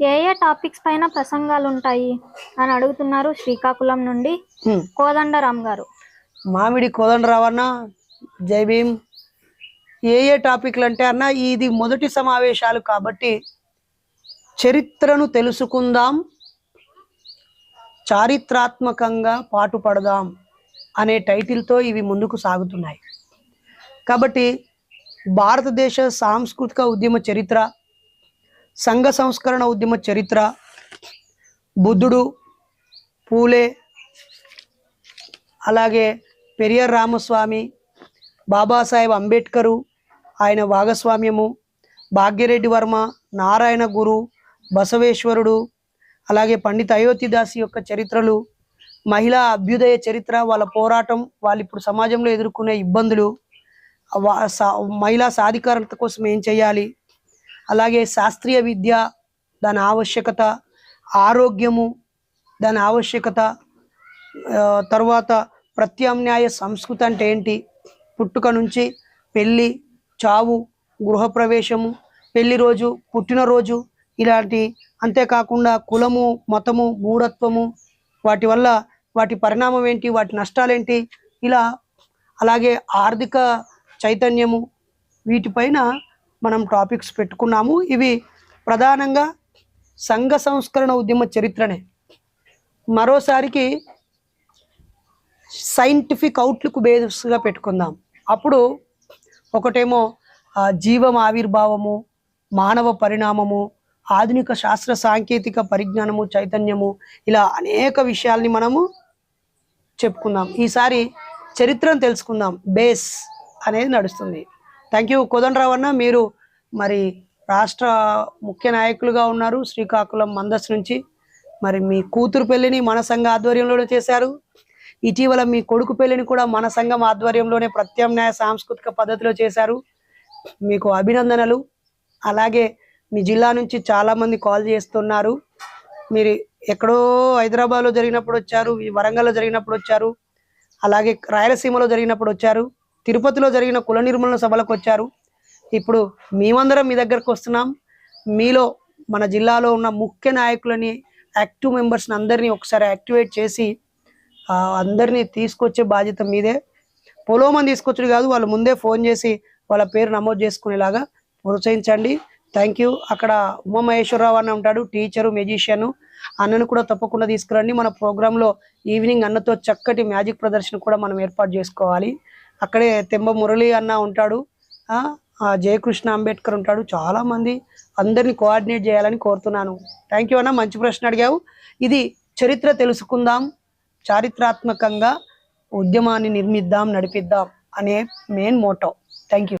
ఏ ఏ topics పైన ప్రసంగాలు ఉంటాయి అని అడుగుతున్నారు శ్రీకాకుళం నుండి. కోదండరామ్ గారు. మామిడి కోదండరావు అన్న జై భీమ్. ఏ ఏ టాపిక్లు అంటే అన్న ఇది మొదటి సమావేశాలు కాబట్టి చరిత్రను తెలుసుకుందాం చారిత్రాత్మకంగా పాటుపడదాం అనే టైటిల్తో ఇవి ముందుకు సాగుతున్నాయి. కాబట్టి భారతదేశ సాంస్కృతిక ఉద్యమ చరిత్ర సంఘ సంస్కరణ ఉద్యమ చరిత్ర బుద్ధుడు పూలే అలాగే పెరియర్ రామస్వామి బాబాసాహెబ్ అంబేద్కరు ఆయన భాగస్వామ్యము భాగ్యరెడ్డి వర్మ నారాయణ గురు బసవేశ్వరుడు అలాగే పండిత అయోధ్యదాసి యొక్క చరిత్రలు మహిళా అభ్యుదయ చరిత్ర వాళ్ళ పోరాటం వాళ్ళు ఇప్పుడు సమాజంలో ఎదుర్కొనే ఇబ్బందులు మహిళా సాధికారత కోసం ఏం చేయాలి అలాగే శాస్త్రీయ విద్య దాని ఆవశ్యకత ఆరోగ్యము దాని ఆవశ్యకత తర్వాత ప్రత్యామ్నాయ సంస్కృతి అంటే ఏంటి? పుట్టుక నుంచి పెళ్ళి చావు గృహప్రవేశము పెళ్ళి రోజు పుట్టినరోజు ఇలాంటి అంతేకాకుండా కులము మతము మూఢత్వము వాటి వల్ల వాటి పరిణామం ఏంటి? వాటి నష్టాలేంటి? ఇలా అలాగే ఆర్థిక చైతన్యము వీటిపైన మనం టాపిక్స్ పెట్టుకున్నాము. ఇవి ప్రధానంగా సంఘ సంస్కరణ ఉద్యమ చరిత్రనే. మరోసారికి సైంటిఫిక్ అవుట్లుక్ బేస్గా పెట్టుకుందాం. అప్పుడు ఒకటేమో జీవం ఆవిర్భావము మానవ పరిణామము ఆధునిక శాస్త్ర సాంకేతిక పరిజ్ఞానము చైతన్యము ఇలా అనేక విషయాల్ని మనము చెప్పుకుందాం. ఈసారి చరిత్రను తెలుసుకుందాం. బేస్ అనేది నడుస్తుంది. థ్యాంక్ యూ కోదండరావు అన్న మీరు మరి రాష్ట్ర ముఖ్య నాయకులుగా ఉన్నారు శ్రీకాకుళం మందస్ నుంచి. మరి మీ కూతురు పెళ్ళిని మన సంఘ ఆధ్వర్యంలోనే చేశారు. ఇటీవల మీ కొడుకు పెళ్ళిని కూడా మన సంఘం ఆధ్వర్యంలోనే ప్రత్యామ్నాయ సాంస్కృతిక పద్ధతిలో చేశారు. మీకు అభినందనలు. అలాగే మీ జిల్లా నుంచి చాలా మంది కాల్ చేస్తున్నారు. మీరు ఎక్కడో హైదరాబాద్లో జరిగినప్పుడు వచ్చారు వరంగల్లో జరిగినప్పుడు వచ్చారు. అలాగే రాయలసీమలో జరిగినప్పుడు వచ్చారు. తిరుపతిలో జరిగిన కుల నిర్మూలన సభలకు వచ్చారు. ఇప్పుడు మేమందరం మీ దగ్గరకు వస్తున్నాం. మీలో మన జిల్లాలో ఉన్న ముఖ్య నాయకులని యాక్టివ్ మెంబర్స్ని అందరినీ ఒకసారి యాక్టివేట్ చేసి అందరినీ తీసుకొచ్చే బాధ్యత మీదే. పొలోమని తీసుకొచ్చుడు కాదు వాళ్ళు ముందే ఫోన్ చేసి వాళ్ళ పేరు నమోదు చేసుకునేలాగా ప్రోత్సహించండి. Thank you. అక్కడ ఉమామహేశ్వరరావు అన్న ఉంటాడు టీచరు మెజిషియన్ అన్నను కూడా తప్పకుండా తీసుకురండి. మన ప్రోగ్రాంలో ఈవినింగ్ అన్నతో చక్కటి మ్యాజిక్ ప్రదర్శన కూడా మనం ఏర్పాటు చేసుకోవాలి. అక్కడే తెంబ మురళి అన్న ఉంటాడు. జయకృష్ణ అంబేద్కర్ ఉంటాడు. చాలా మంది అందరినీ కోఆర్డినేట్ చేయాలని కోరుతున్నాను. థ్యాంక్ యూ అన్న మంచి ప్రశ్న అడిగావు. ఇది చరిత్ర తెలుసుకుందాం. చారిత్రాత్మకంగా ఉద్యమాన్ని నిర్మిద్దాం నడిపిద్దాం అనే మెయిన్ మోటో థ్యాంక్ యూ